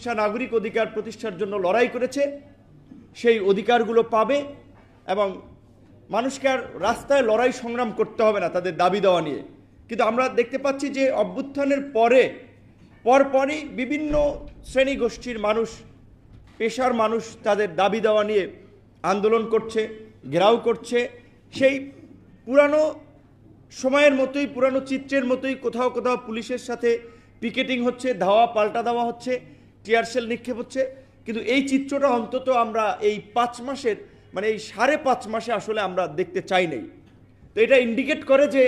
প্রতিষ্ঠা, নাগরিক অধিকার প্রতিষ্ঠার জন্য লড়াই করেছে, সেই অধিকারগুলো পাবে এবং মানুষকে আর রাস্তায় লড়াই সংগ্রাম করতে হবে না তাদের দাবি দেওয়া নিয়ে। কিন্তু আমরা দেখতে পাচ্ছি যে অভ্যুত্থানের পরে, পরপরই বিভিন্ন শ্রেণি গোষ্ঠীর মানুষ, পেশার মানুষ তাদের দাবি দেওয়া নিয়ে আন্দোলন করছে, ঘেরাও করছে। সেই পুরানো সময়ের মতোই, পুরানো চিত্রের মতোই কোথাও কোথাও পুলিশের সাথে পিকেটিং হচ্ছে, ধাওয়া পাল্টা দেওয়া হচ্ছে। টিয়ারশেল নিক্ষেপ হচ্ছে। কিন্তু এই চিত্রটা অন্তত আমরা এই পাঁচ মাসের মানে এই সাড়ে পাঁচ মাসে আসলে আমরা দেখতে চাই নাই। তো এটা ইন্ডিকেট করে যে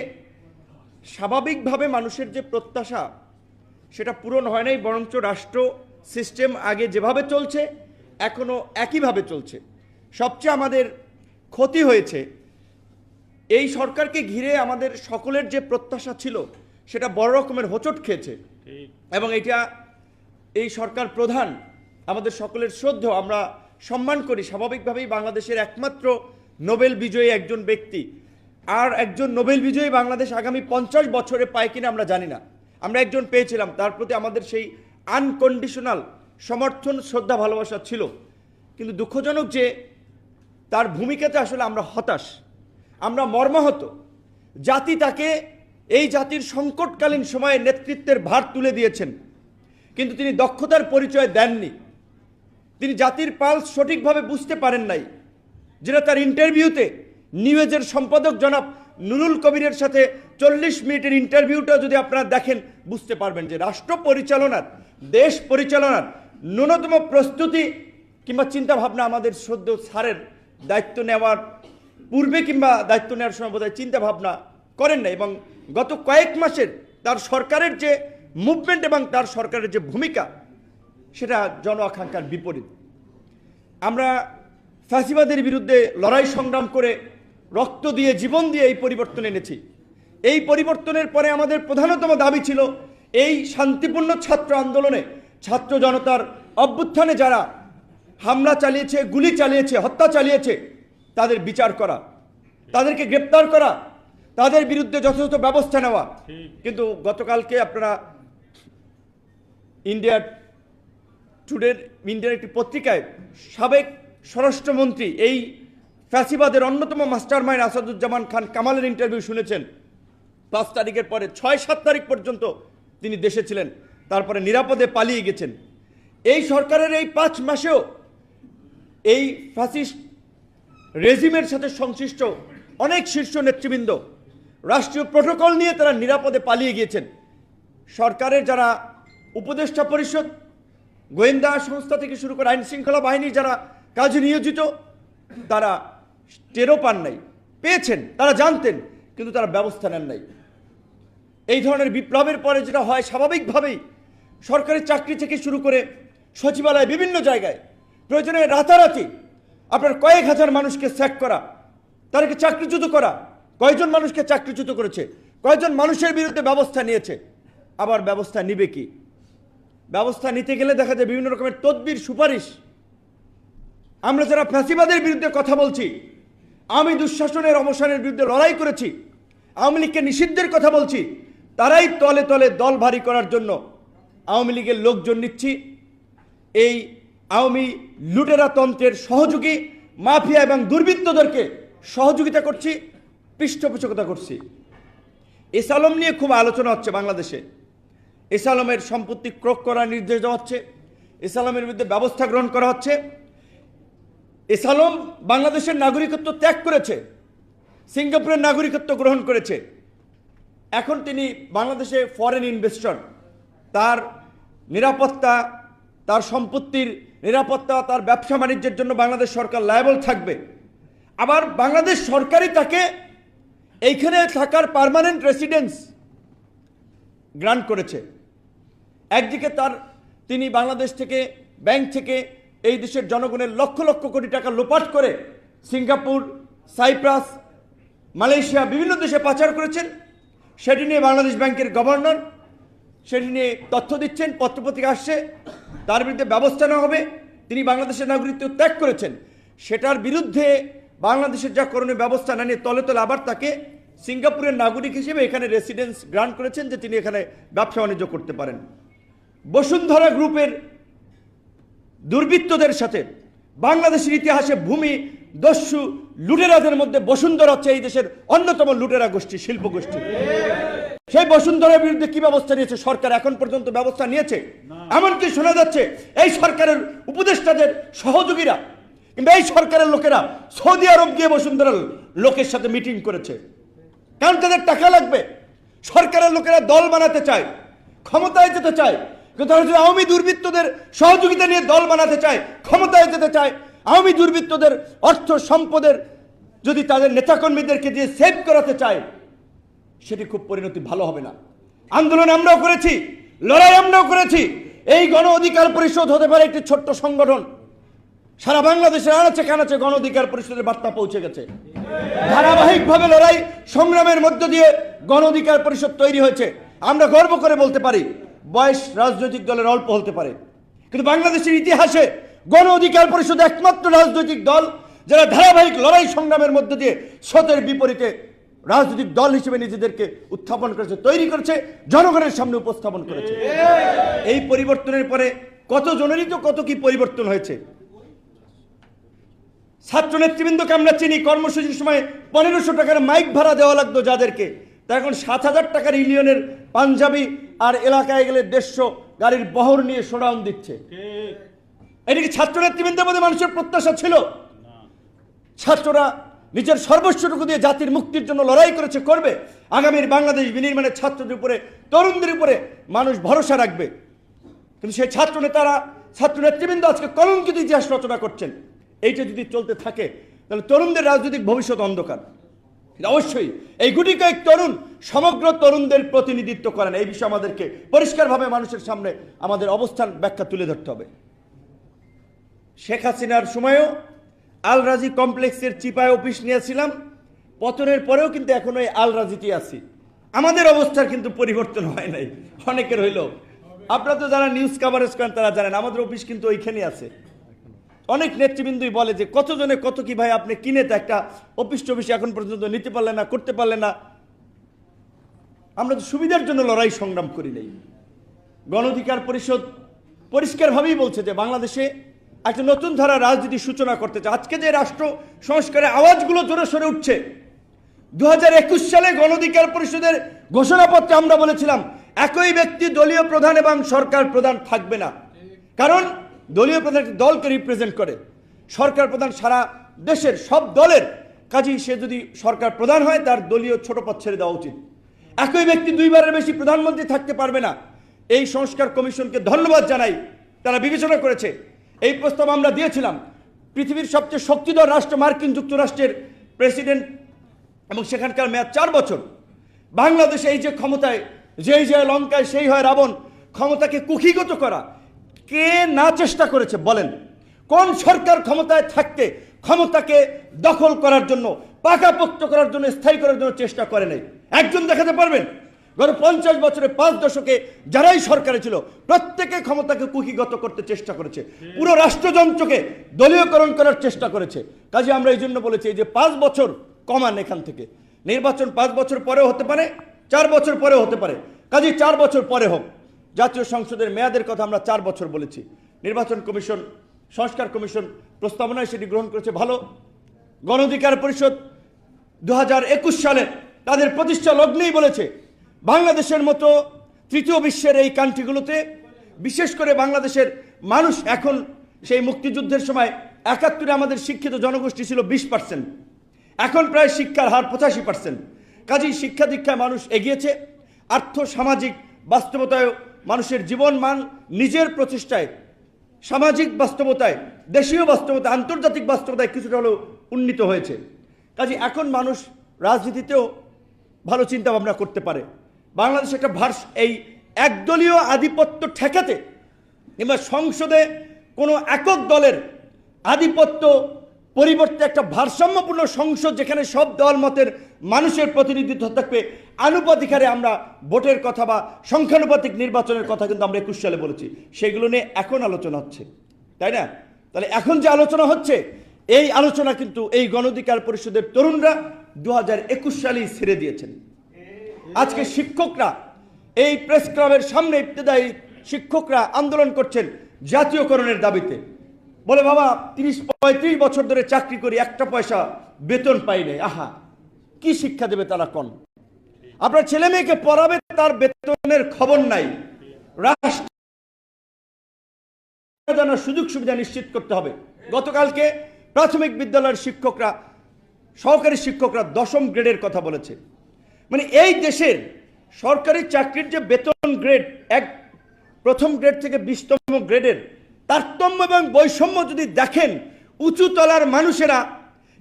স্বাভাবিকভাবে মানুষের যে প্রত্যাশা সেটা পূরণ হয় নাই বরঞ্চ রাষ্ট্র সিস্টেম আগে যেভাবে চলছে এখনও একইভাবে চলছে। সবচেয়ে আমাদের ক্ষতি হয়েছে এই সরকারকে ঘিরে আমাদের সকলের যে প্রত্যাশা ছিল সেটা বড় রকমের হোঁচট খেয়েছে। এবং এটা এই সরকার প্রধান, আমাদের সকলের শ্রদ্ধ, আমরা সম্মান করি। স্বাভাবিকভাবেই বাংলাদেশের একমাত্র নোবেল বিজয়ী একজন ব্যক্তি। আর একজন নোবেল বিজয়ী বাংলাদেশ আগামী পঞ্চাশ বছরে পায় কিনা আমরা জানি না। আমরা একজন পেয়েছিলাম, তার প্রতি আমাদের সেই আনকন্ডিশনাল সমর্থন, শ্রদ্ধা, ভালোবাসা ছিল। কিন্তু দুঃখজনক যে, তার ভূমিকাতে আসলে আমরা হতাশ। আমরা মর্মাহত। জাতি তাকে এই জাতির সংকটকালীন সময়ে নেতৃত্বের ভার তুলে দিয়েছেন। কিন্তু তিনি দক্ষতার পরিচয় দেননি। তিনি জাতির পালস সঠিকভাবে বুঝতে পারেন নাই, যেটা তার ইন্টারভিউতে নিউজের সম্পাদক জনাব নুরুল কবিরের সাথে চল্লিশ মিনিটের ইন্টারভিউটা যদি আপনারা দেখেন, বুঝতে পারবেন যে রাষ্ট্র পরিচালনার, দেশ পরিচালনার ন্যূনতম প্রস্তুতি কিংবা চিন্তাভাবনা আমাদের সদ্য স্যারের দায়িত্ব নেওয়ার পূর্বে কিংবা দায়িত্ব নেওয়ার সময় বোধহয় চিন্তাভাবনা করেন না এবং গত কয়েক মাসের তার সরকারের যে মুভমেন্ট এবং তার সরকারের যে ভূমিকা সেটা জন আকাঙ্ক্ষার বিপরীত। আমরা ফ্যাসিবাদের বিরুদ্ধে লড়াই সংগ্রাম করে রক্ত দিয়ে জীবন দিয়ে এই পরিবর্তন এনেছি। এই পরিবর্তনের পরে আমাদের প্রধানতম দাবি ছিল এই শান্তিপূর্ণ ছাত্র আন্দোলনে ছাত্র জনতার অভ্যুত্থানে যারা হামলা চালিয়েছে গুলি চালিয়েছে হত্যা চালিয়েছে তাদের বিচার করা তাদেরকে গ্রেপ্তার করা তাদের বিরুদ্ধে যথাযথ ব্যবস্থা নেওয়া। কিন্তু গতকালকে আপনারা ইন্ডিয়ার টুডের, ইন্ডিয়ার একটি পত্রিকায় সাবেক স্বরাষ্ট্রমন্ত্রী, এই ফ্যাসিবাদের অন্যতম মাস্টার মাইন্ড আসাদুজ্জামান খান কামালের ইন্টারভিউ শুনেছেন। পাঁচ তারিখের পরে ছয় সাত তারিখ পর্যন্ত তিনি দেশে ছিলেন, তারপরে নিরাপদে পালিয়ে গেছেন। এই সরকারের এই পাঁচ মাসেও এই ফ্যাসিস্ট রেজিমের সাথে সংশ্লিষ্ট অনেক শীর্ষ নেতৃবৃন্দ, রাষ্ট্রীয় প্রোটোকল নিয়ে তারা নিরাপদে পালিয়ে গিয়েছেন। সরকারের যারা উপদেষ্টা পরিষদ, গোয়েন্দা সংস্থা থেকে শুরু করে আইন শৃঙ্খলা বাহিনীর যারা কাজে নিয়োজিত, তারা টেরও পান নাই। পেয়েছেন, তারা জানতেন, কিন্তু তারা ব্যবস্থা নেন নাই। এই ধরনের বিপ্লবের পরে যেটা হয়, স্বাভাবিকভাবেই সরকারি চাকরি থেকে শুরু করে সচিবালয় বিভিন্ন জায়গায় প্রয়োজনে রাতারাতি আপনার কয়েক হাজার মানুষকে স্যাক করা, তাদেরকে চাকরিচ্যুত করা, কয়জন মানুষকে চাকরিচ্যুত করেছে, কয়জন মানুষের বিরুদ্ধে ব্যবস্থা নিয়েছে, আবার ব্যবস্থা নিবে কি? ব্যবস্থা নিতে গেলে দেখা যায় বিভিন্ন রকমের তদবির, সুপারিশ। আমরা যারা ফ্যাসিবাদের বিরুদ্ধে কথা বলছি, আমি দুঃশাসনের অবসানের বিরুদ্ধে লড়াই করেছি, আওয়ামী লীগকে নিষিদ্ধের কথা বলছি, তারাই তলে তলে দল ভারী করার জন্য আওয়ামী লীগের লোকজন নিচ্ছি। এই আওয়ামী লুটেরা তন্ত্রের সহযোগী, মাফিয়া এবং দুর্বৃত্তদেরকে সহযোগিতা করছি, পৃষ্ঠপোষকতা করছি। এসালম নিয়ে খুব আলোচনা হচ্ছে বাংলাদেশে। এসালমের সম্পত্তি ক্রোক করার নির্দেশ দেওয়া হচ্ছে এসালমের বিরুদ্ধে ব্যবস্থা গ্রহণ করা হচ্ছে। এসালম বাংলাদেশের নাগরিকত্ব ত্যাগ করেছে, সিঙ্গাপুরের নাগরিকত্ব গ্রহণ করেছে। এখন তিনি বাংলাদেশে ফরেন ইনভেস্টর তার নিরাপত্তা, তার সম্পত্তির নিরাপত্তা, তার ব্যবসা বাণিজ্যের জন্য বাংলাদেশ সরকার লায়াবল থাকবে। আবার বাংলাদেশ সরকারই তাকে এইখানে থাকার পার্মানেন্ট রেসিডেন্স গ্রান্ট করেছে। একদিকে তার, তিনি বাংলাদেশ থেকে, ব্যাংক থেকে এই দেশের জনগণের লক্ষ লক্ষ কোটি টাকা লোপাট করে সিঙ্গাপুর, সাইপ্রাস, মালয়েশিয়া বিভিন্ন দেশে পাচার করেছেন। সেটি নিয়ে বাংলাদেশ ব্যাংকের গভর্নর সেটি নিয়ে তথ্য দিচ্ছেন, পত্রপত্রিকা আসছে। তার বিরুদ্ধে ব্যবস্থা নেওয়া হবে। তিনি বাংলাদেশের নাগরিকত্ব ত্যাগ করেছেন। সেটার বিরুদ্ধে বাংলাদেশের যা করণীয় ব্যবস্থা না নিয়ে তলে তলে আবার তাকে সিঙ্গাপুরের নাগরিক হিসেবে এখানে রেসিডেন্স গ্রান্ট করেছেন যে তিনি এখানে ব্যবসা বাণিজ্য করতে পারেন। বসুন্ধরা গ্রুপের দুর্বৃত্তদের সাথে বাংলাদেশের ইতিহাসে ভূমি, দস্যু, লুটেরাদের মধ্যে বসুন্ধরা হচ্ছে এই দেশের অন্যতম লুটেরা গোষ্ঠী, শিল্প গোষ্ঠী। সেই বসুন্ধরার বিরুদ্ধে কি ব্যবস্থা নিয়েছে? সরকার এখন পর্যন্ত ব্যবস্থা নিয়েছে? এমনকি শোনা যাচ্ছে এই সরকারের উপদেষ্টাদের সহযোগীরা কিংবা এই সরকারের লোকেরা সৌদি আরব গিয়ে বসুন্ধরার লোকের সাথে মিটিং করেছে। কারণ তাদের টাকা লাগবে। সরকারের লোকেরা দল বানাতে চায়, ক্ষমতায় যেতে চায়। কিন্তু আওয়ামী দুর্বৃত্তদের সহযোগিতা নিয়ে দল বানাতে চায়, ক্ষমতায় যেতে চায়। আওয়ামী দুর্বৃত্তদের অর্থ সম্পদের যদি তাদের নেতাকর্মীদেরকে দিয়ে সেভ করাতে চায়, সেটি খুব পরিণতি ভালো হবে না। আন্দোলন আমরাও করেছি, লড়াই আমরাও করেছি। এই গণ অধিকার পরিষদ হতে পারে একটি ছোট্ট সংগঠন। সারা বাংলাদেশের আনাচে কানাচে গণ অধিকার পরিষদের বার্তা পৌঁছে গেছে। ধারাবাহিকভাবে লড়াই সংগ্রামের মধ্য দিয়ে গণ অধিকার পরিষদ তৈরি হয়েছে। আমরা গর্ব করে বলতে পারি বয়স রাজনৈতিক দলের অল্প হতে পারে। কিন্তু বাংলাদেশের ইতিহাসে গণ অধিকার পরিষদ একমাত্র রাজনৈতিক দল যারা ধারাবাহিক লড়াই সংগ্রামের মধ্য দিয়ে স্রোতের বিপরীতে রাজনৈতিক দল হিসেবে নিজেদেরকে উত্থাপন করেছে, তৈরি করেছে, জনগণের সামনে উপস্থাপন করেছে। এই পরিবর্তনের পরে কত জনেরই তো কত কি পরিবর্তন হয়েছে? ছাত্র নেতৃবৃন্দকে আমরা চিনি, কর্মসূচির সময় পনেরোশো টাকার মাইক ভাড়া দেওয়া লাগতো যাদেরকে। তা এখন সাত হাজার টাকার ইউনিয়নের পাঞ্জাবি আর এলাকায় গেলে দেড়শো গাড়ির বহর নিয়ে শোডাউন দিচ্ছে। এটা কি ছাত্র নেতৃবৃন্দের মধ্যে মানুষের প্রত্যাশা ছিল? ছাত্ররা নিজের সর্বস্বটুকু দিয়ে জাতির মুক্তির জন্য লড়াই করেছে করবে। আগামীর বাংলাদেশ বিনির্মাণের ছাত্রদের উপরে তরুণদের উপরে মানুষ ভরসা রাখবে। কিন্তু সেই ছাত্র নেতারা ছাত্র নেতৃবৃন্দ আজকে কলঙ্কিত ইতিহাস রচনা করছেন। এইটা যদি চলতে থাকে তাহলে তরুণদের রাজনৈতিক ভবিষ্যৎ অন্ধকার। অবশ্যই এই গুটি কয়েক তরুণ, সমগ্র তরুণদের প্রতিনিধিত্ব করেন। এই বিষয়ে আমাদেরকে পরিষ্কারভাবে মানুষের সামনে আমাদের অবস্থান ব্যাখ্যা তুলে ধরতে হবে। শেখ হাসিনার সময়ও আল রাজি কমপ্লেক্সের চিপায় অফিস নিয়েছিলাম। পতনের পরেও কিন্তু এখনও এই আল রাজিতে আছি। আমাদের অবস্থার কিন্তু পরিবর্তন হয় নাই। অনেকের হইল। আপনারা তো যারা নিউজ কাভারেজ করেন তারা জানেন, আমাদের অফিস কিন্তু ওইখানে আছে। অনেক নেতৃবৃন্দই বলে যে, কতজনে কত কি ভাই আপনি কিনে তো একটা অফিস টফিস এখন পর্যন্ত নিতে পারলেন না, করতে পারলেন না? আমরা তো সুবিধার জন্য লড়াই সংগ্রাম করি নাই। গণ অধিকার পরিষদ পরিষ্কারভাবেই বলছে যে, বাংলাদেশে একটা নতুন ধারা রাজনীতির সূচনা করতে চায়। আজকে যে রাষ্ট্র সংস্কারের আওয়াজগুলো জোরে সরে উঠছে দু হাজার একুশ সালে গণ অধিকার পরিষদের ঘোষণাপত্রে আমরা বলেছিলাম, একই ব্যক্তি দলীয় প্রধান এবং সরকার প্রধান থাকবে না। কারণ দলীয় প্রধান দলকে রিপ্রেজেন্ট করে। সরকার প্রধান সারা দেশের সব দলের। কাজেই সে যদি সরকার প্রধান হয়, তার দলীয় ছোট পদ ছেড়ে দেওয়া উচিত। একই ব্যক্তি দুইবারের বেশি প্রধানমন্ত্রী থাকতে পারবে না। এই সংস্কার কমিশনকে ধন্যবাদ জানাই। তারা বিবেচনা করেছে। এই প্রস্তাব আমরা দিয়েছিলাম। পৃথিবীর সবচেয়ে শক্তিধর রাষ্ট্র মার্কিন যুক্তরাষ্ট্রের প্রেসিডেন্ট এবং সেখানকার মেয়াদ চার বছর। বাংলাদেশে এই যে ক্ষমতায়, যেই যে লঙ্কায় সেই হয় রাবণ, ক্ষমতাকে কুক্ষিগত করা কে না চেষ্টা করেছে বলেন। কোন সরকার ক্ষমতায় থাকতে ক্ষমতাকে দখল করার জন্য, পাকাপোক্ত করার জন্য, স্থায়ী করার জন্য চেষ্টা করে নাই? একজন দেখাতে পারবেন? গত পঞ্চাশ বছরে পাঁচ দশকে যারাই সরকারে ছিল, প্রত্যেকে ক্ষমতাকে কুকিগত করতে চেষ্টা করেছে। পুরো রাষ্ট্রযন্ত্রকে দলীয়করণ করার চেষ্টা করেছে। কাজে আমরা এই জন্য বলেছি যে পাঁচ বছর কমান এখান থেকে। নির্বাচন পাঁচ বছর পরেও হতে পারে, চার বছর পরেও হতে পারে। কাজে চার বছর পরে হোক। জাতীয় সংসদের মেয়াদের কথা আমরা চার বছর বলেছি। নির্বাচন কমিশন, সংস্কার কমিশন প্রস্তাবনায় সেটি গ্রহণ করেছে ভালো। গণ অধিকার পরিষদ দু হাজার একুশ সালে তাদের প্রতিষ্ঠা লগ্নেই বলেছে, বাংলাদেশের মতো তৃতীয় বিশ্বের এই কান্ট্রিগুলোতে, বিশেষ করে বাংলাদেশের মানুষ এখন সেই মুক্তিযুদ্ধের সময় একাত্তরে আমাদের শিক্ষিত জনগোষ্ঠী ছিল বিশ পার্সেন্ট এখন প্রায় শিক্ষার হার পঁচাশি পার্সেন্ট কাজেই শিক্ষা দীক্ষায় মানুষ এগিয়েছে। আর্থ সামাজিক বাস্তবতায় মানুষের জীবন মান নিজের প্রচেষ্টায়, সামাজিক বাস্তবতায়, দেশীয় বাস্তবতায়, আন্তর্জাতিক বাস্তবতায় কিছুটা হলেও উন্নীত হয়েছে। কাজে এখন মানুষ রাজনীতিতেও ভালো চিন্তা ভাবনা করতে পারে। বাংলাদেশ একটা ভার্স, এই একদলীয় আধিপত্য ঠেকাতে কিংবা সংসদে কোনো একক দলের আধিপত্য পরিবর্তে একটা ভারসাম্যপূর্ণ সংসদ যেখানে সব দল মতের মানুষের প্রতিনিধিত্ব থাকবে। আনুপাতিক হারে আমরা ভোটের কথা বা সংখ্যানুপাতিক নির্বাচনের কথা কিন্তু আমরা একুশ সালে বলেছি। সেগুলো নিয়ে এখন আলোচনা হচ্ছে। তাই না? তাহলে এখন যে আলোচনা হচ্ছে, এই আলোচনা কিন্তু এই গণধিকার পরিষদের তরুণরা দু হাজার একুশ সালেই ছেড়ে দিয়েছেন। আজকে শিক্ষকরা, এই প্রেস ক্লাবের সামনে ইবতেদায়ী শিক্ষকরা আন্দোলন করছেন জাতীয়করণের দাবিতে। বলে, বাবা, তিরিশ, পঁয়ত্রিশ বছর ধরে চাকরি করি, একটা পয়সা বেতন পাই নাই। আহা, কি শিক্ষা দেবে তারা কোন? আপনার ছেলে মেয়েকে পড়াবে, তার বেতনের খবর নাই। রাষ্ট্র সুযোগ সুবিধা নিশ্চিত করতে হবে। গতকালকে প্রাথমিক বিদ্যালয়ের শিক্ষকরা, সহকারী শিক্ষকরা দশম গ্রেডের কথা বলেছে। মানে এই দেশের সরকারি চাকরির যে বেতন গ্রেড, এক, প্রথম গ্রেড থেকে বিশতম গ্রেডের তারতম্য এবং বৈষম্য যদি দেখেন উঁচু তলার মানুষেরা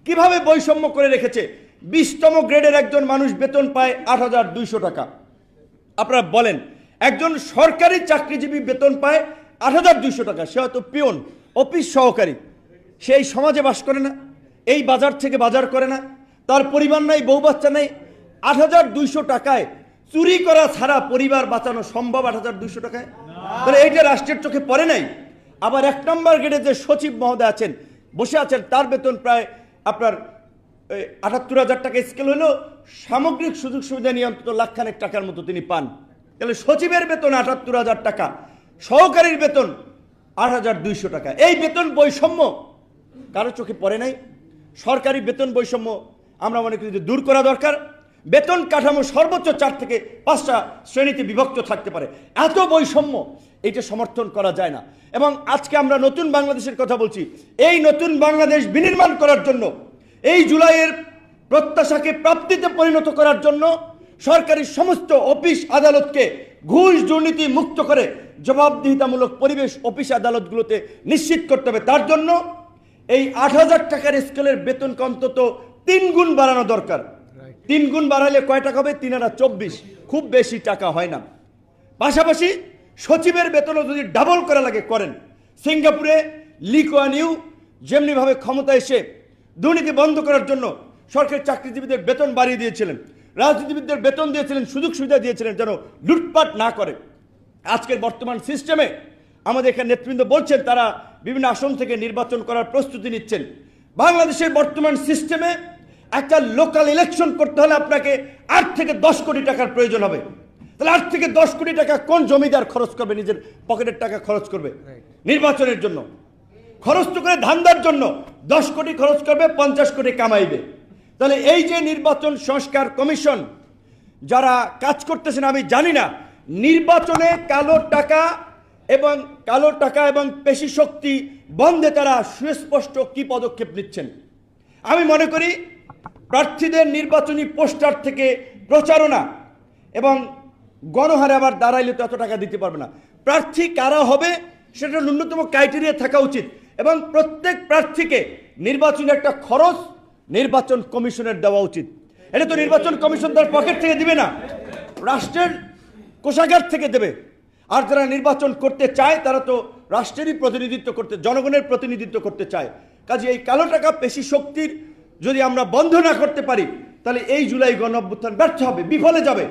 কীভাবে বৈষম্য করে রেখেছে? বিশতম গ্রেডের একজন মানুষ বেতন পায় আট হাজার দুইশো টাকা। আপনারা বলেন একজন সরকারি চাকরিজীবী বেতন পায় আট হাজার দুইশো টাকা সে হয়তো পিয়ন অফিস সহকারী। সে এই সমাজে বাস করে না এই বাজার থেকে বাজার করে না তার পরিবার নাই বউ বাচ্চা নেই। আট হাজার দুইশো টাকায় চুরি করা ছাড়া পরিবার বাঁচানো সম্ভব আট হাজার দুইশো টাকায়? তাহলে এইটা রাষ্ট্রের চোখে পড়ে নাই? আবার এক নম্বর গেটে যে সচিব মহোদয় আছেন, বসে আছেন, তার বেতন প্রায় আপনার আটাত্তর হাজার টাকা স্কেল হলেও সামগ্রিক সুযোগ সুবিধা নিয়ে অন্তত লাখখানেক টাকার মতো তিনি পান। তাহলে সচিবের বেতন আটাত্তর হাজার টাকা, সহকারীর বেতন আট হাজার দুইশো টাকা। এই বেতন বৈষম্য কারও চোখে পড়ে নাই। সরকারি বেতন বৈষম্য আমরা মনে করি যে দূর করা দরকার। বেতন কাঠামো সর্বোচ্চ চার থেকে পাঁচটা শ্রেণীতে বিভক্ত থাকতে পারে। এত বৈষম্য এটা সমর্থন করা যায় না। এবং আজকে আমরা নতুন বাংলাদেশের কথা বলছি। এই নতুন বাংলাদেশ বিনির্মাণ করার জন্য এই জুলাইয়ের প্রত্যাশাকে প্রাপ্তিতে পরিণত করার জন্য সরকারি সমস্ত অফিস আদালতকে ঘুষ দুর্নীতি মুক্ত করে জবাবদিহিতামূলক পরিবেশ অফিস আদালতগুলোতে নিশ্চিত করতে হবে। তার জন্য এই আট হাজার টাকার স্কেলের বেতনকে অন্তত তিন গুণ বাড়ানো দরকার। তিন গুণ বাড়ালে কয় টাকা হবে? তিন হাজার চব্বিশ। খুব বেশি টাকা হয় না। পাশাপাশি সচিবের বেতনও যদি ডাবল করা লাগে, করেন। সিঙ্গাপুরে লিকোয়ান ইউ যেমনিভাবে ক্ষমতা এসে দুর্নীতি বন্ধ করার জন্য সরকারি চাকরিজীবীদের বেতন বাড়িয়ে দিয়েছিলেন, রাজনীতিবিদদের বেতন দিয়েছিলেন, সুযোগ সুবিধা দিয়েছিলেন যেন লুটপাট না করে। আজকের বর্তমান সিস্টেমে আমাদের এখানে নেতৃবৃন্দ বলছেন, তারা বিভিন্ন আসন থেকে নির্বাচন করার প্রস্তুতি নিচ্ছেন। বাংলাদেশের বর্তমান সিস্টেমে একটা লোকাল ইলেকশন করতে হলে আপনাকে আট থেকে দশ কোটি টাকার প্রয়োজন হবে। তাহলে আট থেকে দশ কোটি টাকা কোন জমিদার খরচ করবে? নিজের পকেটের টাকা খরচ করবে? নির্বাচনের জন্য। খরচ তো করে ধান্দার জন্য। দশ কোটি খরচ করবে পঞ্চাশ কোটি কামাইবে। তাহলে এই যে নির্বাচন সংস্কার কমিশন যারা কাজ করতেছেন আমি জানি না নির্বাচনে কালো টাকা এবং কালো টাকা এবং পেশি শক্তি বন্ধে তারা সুস্পষ্ট কি পদক্ষেপ নিচ্ছেন? আমি মনে করি প্রার্থীদের নির্বাচনী পোস্টার থেকে প্রচারণা এবং গণহারে আবার দাঁড়াইলে তো এত টাকা দিতে পারবে না। প্রার্থী কারা হবে সেটা ন্যূনতম ক্রাইটেরিয়া থাকা উচিত এবং প্রত্যেক প্রার্থীকে নির্বাচনের একটা খরচ নির্বাচন কমিশনের দেওয়া উচিত। এটা তো নির্বাচন কমিশন তার পকেট থেকে দিবে না, রাষ্ট্রের কোষাগার থেকে দেবে। আর যারা নির্বাচন করতে চায়, তারা তো রাষ্ট্রেরই প্রতিনিধিত্ব করতে, জনগণের প্রতিনিধিত্ব করতে চায়। কাজে এই কালো টাকা পেশি শক্তির যদি আমরা বন্ধ না করতে পারি, তাহলে এই জুলাই গণ ব্যর্থ হবে, বিফলে যাবে।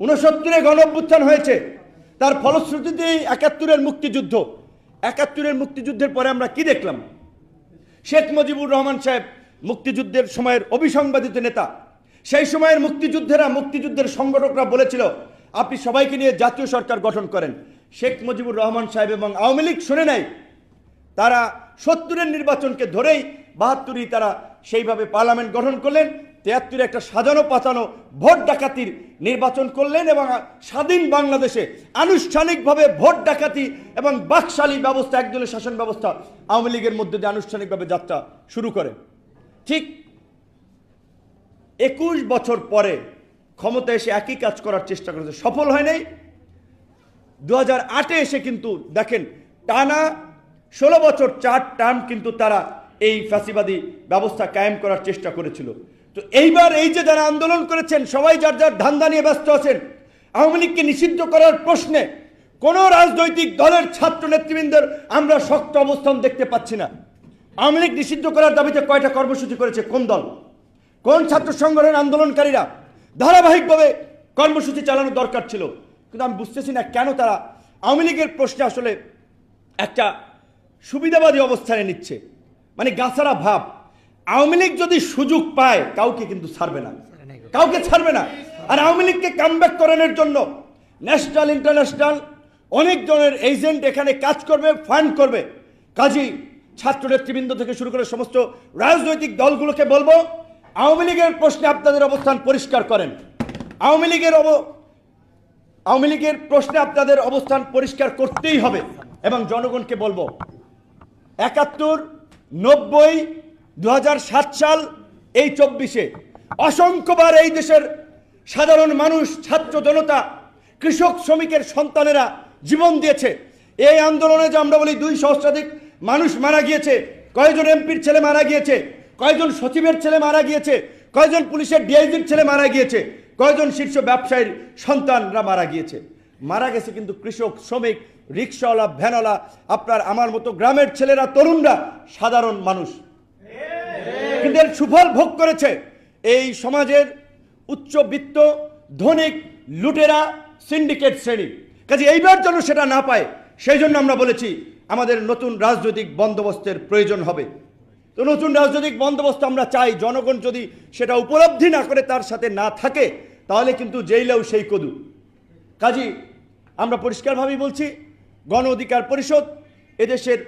উনসত্তরে গণ অভ্যুত্থান হয়েছে। তার ফলশ্রুতিতে এই একাত্তরের মুক্তিযুদ্ধ। একাত্তরের মুক্তিযুদ্ধের পরে আমরা কি দেখলাম? শেখ মুজিবুর রহমান সাহেব মুক্তিযুদ্ধের সময়ের অবিসংবাদিত নেতা। সেই সময়ের মুক্তিযুদ্ধেরা মুক্তিযুদ্ধের সংগঠকরা বলেছিল, আপনি সবাইকে নিয়ে জাতীয় সরকার গঠন করেন। শেখ মুজিবুর রহমান সাহেব এবং আওয়ামী লীগ শুনে নাই তারা সত্তরের নির্বাচনকে ধরেই বাহাত্তরই তারা সেইভাবে পার্লামেন্ট গঠন করলেন। তেয়াত্তরে একটা সাজানো পাতানো ভোট ডাকাতির নির্বাচন করলেন এবং স্বাধীন বাংলাদেশে আনুষ্ঠানিকভাবে ভোট ডাকাতি এবং বাকশালী ব্যবস্থা, একদলীয় শাসন ব্যবস্থা আওয়ামী লীগের মধ্যে দিয়ে আনুষ্ঠানিকভাবে যাত্রা শুরু করে। ঠিক একুশ বছর পরে ক্ষমতা এসে একই কাজ করার চেষ্টা করেছে। সফল হয় নাই। দু হাজার আটে এসে কিন্তু দেখেন টানা ষোলো বছর চার টার্ম কিন্তু তারা এই ফ্যাসিবাদী ব্যবস্থা কায়েম করার চেষ্টা করেছিল। তো এইবার এই যে যারা আন্দোলন করেছেন, সবাই যার যার ধান্দা নিয়ে ব্যস্ত আছেন, আওয়ামী লীগকে নিষিদ্ধ করার প্রশ্নে কোনো রাজনৈতিক দলের ছাত্র নেতৃবৃন্দের আমরা শক্ত অবস্থান দেখতে পাচ্ছি না। আওয়ামী লীগ নিষিদ্ধ করার দাবিতে কয়টা কর্মসূচি করেছে, কোন দল? কোন ছাত্র সংগঠন আন্দোলনকারীরা ধারাবাহিকভাবে কর্মসূচি চালানো দরকার ছিল? কিন্তু আমি বুঝতেছি না কেন তারা আওয়ামী লীগের প্রশ্নে আসলে একটা সুবিধাবাদী অবস্থানে নিচ্ছে। মানে গাছারা ভাব। আওয়ামী লীগ যদি সুযোগ পায়, কাউকে কিন্তু ছাড়বে না। কাউকে ছাড়বে না। আর আওয়ামী লীগকে কামব্যাক করানোর জন্য ন্যাশনাল ইন্টারন্যাশনাল অনেক জনের এজেন্ট এখানে কাজ করবে ফান্ড করবে। কাজী ছাত্র নেতৃবৃন্দ থেকে শুরু করে সমস্ত রাজনৈতিক দলগুলোকে বলব, আওয়ামী লীগের প্রশ্নে আপনাদের অবস্থান পরিষ্কার করেন। আওয়ামী লীগের অব, আওয়ামী লীগের প্রশ্নে আপনাদের অবস্থান পরিষ্কার করতেই হবে। এবং জনগণকে বলব, একাত্তর, নব্বই দু হাজার সাত সাল এই চব্বিশে অসংখ্যবার এই দেশের সাধারণ মানুষ, ছাত্র জনতা, কৃষক, শ্রমিকের সন্তানেরা জীবন দিয়েছে। এই আন্দোলনে যে আমরা বলি দুই সহস্রাধিক মানুষ মারা গিয়েছে কয়েকজন এমপির ছেলে মারা গিয়েছে কয়েকজন সচিবের ছেলে মারা গিয়েছে কয়েকজন পুলিশের ডিআইজির ছেলে মারা গিয়েছে কয়েকজন শীর্ষ ব্যবসায়ীর সন্তানরা মারা গিয়েছে। মারা গেছে কিন্তু কৃষক, শ্রমিক, রিক্সাওয়ালা, ভ্যানওয়ালা, আপনার আমার মতো গ্রামের ছেলেরা, তরুণরা, সাধারণ মানুষ। এর সুফল ভোগ করেছে এই সমাজের উচ্চবিত্ত, ধনিক, লুটেরা, সিন্ডিকেট শ্রেণি। কাজে এইবার যেন সেটা না পায়, সেই জন্য আমরা বলেছি, আমাদের নতুন রাজনৈতিক বন্দোবস্তের প্রয়োজন হবে। তো নতুন রাজনৈতিক বন্দোবস্ত আমরা চাই, জনগণ যদি সেটা উপলব্ধি না করে তার সাথে না থাকে, তাহলে কিন্তু জেইলেও সেই কদু। কাজী, আমরা পরিষ্কারভাবেই বলছি, গণ অধিকার পরিষদ এদেশের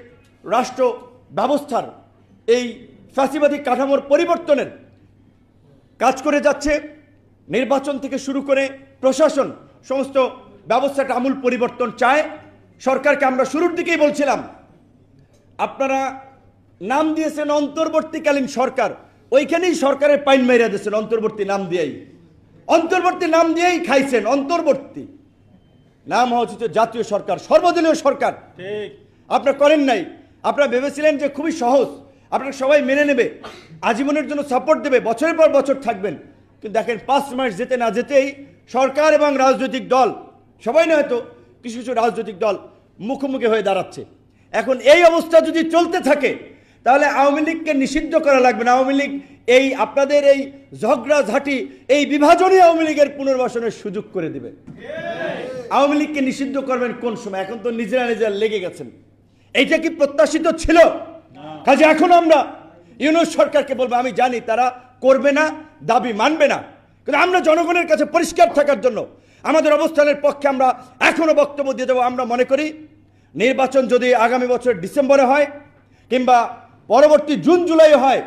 রাষ্ট্র ব্যবস্থার এই ফ্যাসিবাদী কাঠামোর পরিবর্তনের কাজ করে যাচ্ছে। নির্বাচন থেকে শুরু করে প্রশাসন সমস্ত ব্যবস্থাটা আমূল পরিবর্তন চায়। সরকারকে আমরা শুরুর দিকেই বলছিলাম আপনারা নাম দিয়েছেন অন্তর্বর্তীকালীন সরকার। ওইখানেই সরকারের পাইন মেরে দিয়েছেন অন্তর্বর্তী নাম দিয়েই। অন্তর্বর্তী নাম দিয়েই খাইছেন অন্তর্বর্তী। নাম হওয়া উচিত জাতীয় সরকার সর্বদলীয় সরকার। আপনারা করেন নাই। আপনারা ভেবেছিলেন যে খুবই সহজ। আপনারা সবাই মেনে নেবে, আজীবনের জন্য সাপোর্ট দেবে, বছরের পর বছর থাকবেন। কিন্তু দেখেন, পাঁচ মাস যেতে না যেতেই সরকার এবং রাজনৈতিক দল, সবাই না হয়তো কিছু কিছু রাজনৈতিক দল মুখোমুখি হয়ে দাঁড়াচ্ছে। এখন এই অবস্থা যদি চলতে থাকে, তাহলে আওয়ামী লীগকে নিষিদ্ধ করা লাগবে না। আওয়ামী লীগ এই আপনাদের এই ঝগড়া ঝাঁটি এই বিভাজনই আওয়ামী লীগের পুনর্বাসনের সুযোগ করে দেবে। আওয়ামী লীগকে নিষিদ্ধ করবেন কোন সময়? এখন তো নিজেরা নিজেরা লেগে গেছেন। এইটা কি প্রত্যাশিত ছিল? কাজে এখন আমরা ইউনুস সরকারকে বলব, আমি জানি তারা করবে না, দাবি মানবে না। কিন্তু আমরা জনগণের কাছে পরিষ্কার থাকার জন্য আমাদের অবস্থানের পক্ষে আমরা এখনও বক্তব্য দিয়ে দেবো। আমরা মনে করি, নির্বাচন যদি আগামী বছর ডিসেম্বরে হয় কিংবা পরবর্তী জুন, জুলাই হয়,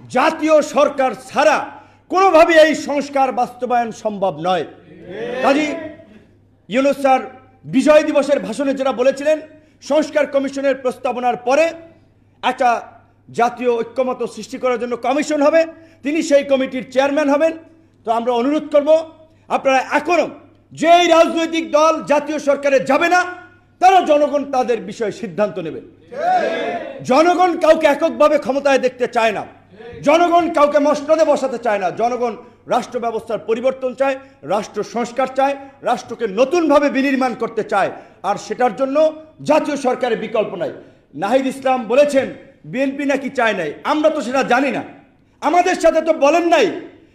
জাতীয় সরকার ছাড়া কোনোভাবেই এই সংস্কার বাস্তবায়ন সম্ভব নয়। কাজী ইউনুস স্যার বিজয় দিবসের ভাষণে যারা বলেছিলেন, সংস্কার কমিশনের প্রস্তাবনার পরে একটা জাতীয় ঐক্যমত সৃষ্টি করার জন্য কমিশন হবে, তিনি সেই কমিটির চেয়ারম্যান হবেন। তো আমরা অনুরোধ করব, আপনারা এখনও যেই রাজনৈতিক দল জাতীয় সরকারে যাবে না, তারা জনগণ তাদের বিষয়ে সিদ্ধান্ত নেবে। জনগণ কাউকে এককভাবে ক্ষমতায় দেখতে চায় না। জনগণ কাউকে মসনদে বসাতে চায় না। জনগণ রাষ্ট্র ব্যবস্থার পরিবর্তন চায়, রাষ্ট্র সংস্কার চায়, রাষ্ট্রকে নতুনভাবে বিনির্মাণ করতে চায়। আর সেটার জন্য জাতীয় সরকারের বিকল্প নাই। নাহিদ ইসলাম বলেছেন, বিএনপি নাকি চায় নাই। আমরা তো সেটা জানি না। আমাদের সাথে তো বলেন নাই,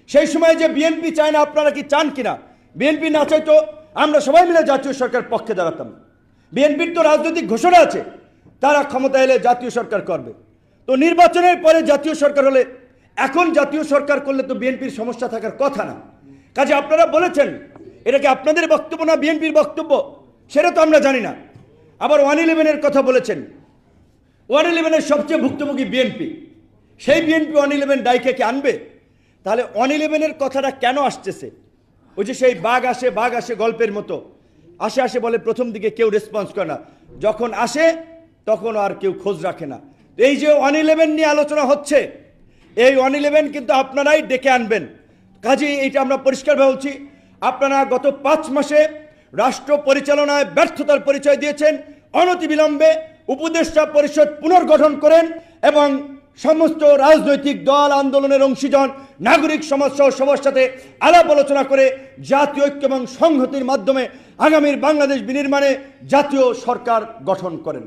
সেই সময় যে বিএনপি চায় না, আপনারা কি চান কিনা? বিএনপি না চাইতো আমরা সবাই মিলে জাতীয় সরকার পক্ষে দাঁড়াতাম। বিএনপির তো রাজনৈতিক ঘোষণা আছে, তারা ক্ষমতা এলে জাতীয় সরকার করবে। তো নির্বাচনের পরে জাতীয় সরকার হলে, এখন জাতীয় সরকার করলে তো বিএনপির সমস্যা থাকার কথা না। কাজে আপনারা বলেছেন, এটা কি আপনাদের বক্তব্য না বিএনপির বক্তব্য? সেটা তো আমরা জানি না। আবার ওয়ান ইলেভেনের কথা বলেছেন ওয়ান ইলেভেনের সবচেয়ে ভুক্তভোগী বিএনপি সেই বিএনপি ওয়ান ইলেভেন ডাইকে কি আনবে? তাহলে ওয়ান ইলেভেনের কথাটা কেন আসতেছে? ওই যে সেই বাঘ আসে বাঘ আসে গল্পের মতো। আসে আসে বলে প্রথম দিকে কেউ রেসপন্স করে না। যখন আসে, তখন আর কেউ খোঁজ রাখে না। এই যে ওয়ান ইলেভেন নিয়ে আলোচনা হচ্ছে, এই ওয়ান ইলেভেন কিন্তু আপনারাই ডেকে আনবেন। কাজেই এইটা আমরা পরিষ্কারভাবে বলছি আপনারা গত পাঁচ মাসে রাষ্ট্র পরিচালনায় ব্যর্থতার পরিচয় দিয়েছেন, অনতিবিলম্বে উপদেষ্টা পরিষদ পুনর্গঠন করেন এবং সমস্ত রাজনৈতিক দল আন্দোলনের অংশীজন, নাগরিক সমাজ সহ সবার সাথে আলাপ আলোচনা করে জাতীয় ঐক্য এবং সংহতির মাধ্যমে আগামীর বাংলাদেশ বিনির্মাণে জাতীয় সরকার গঠন করেন।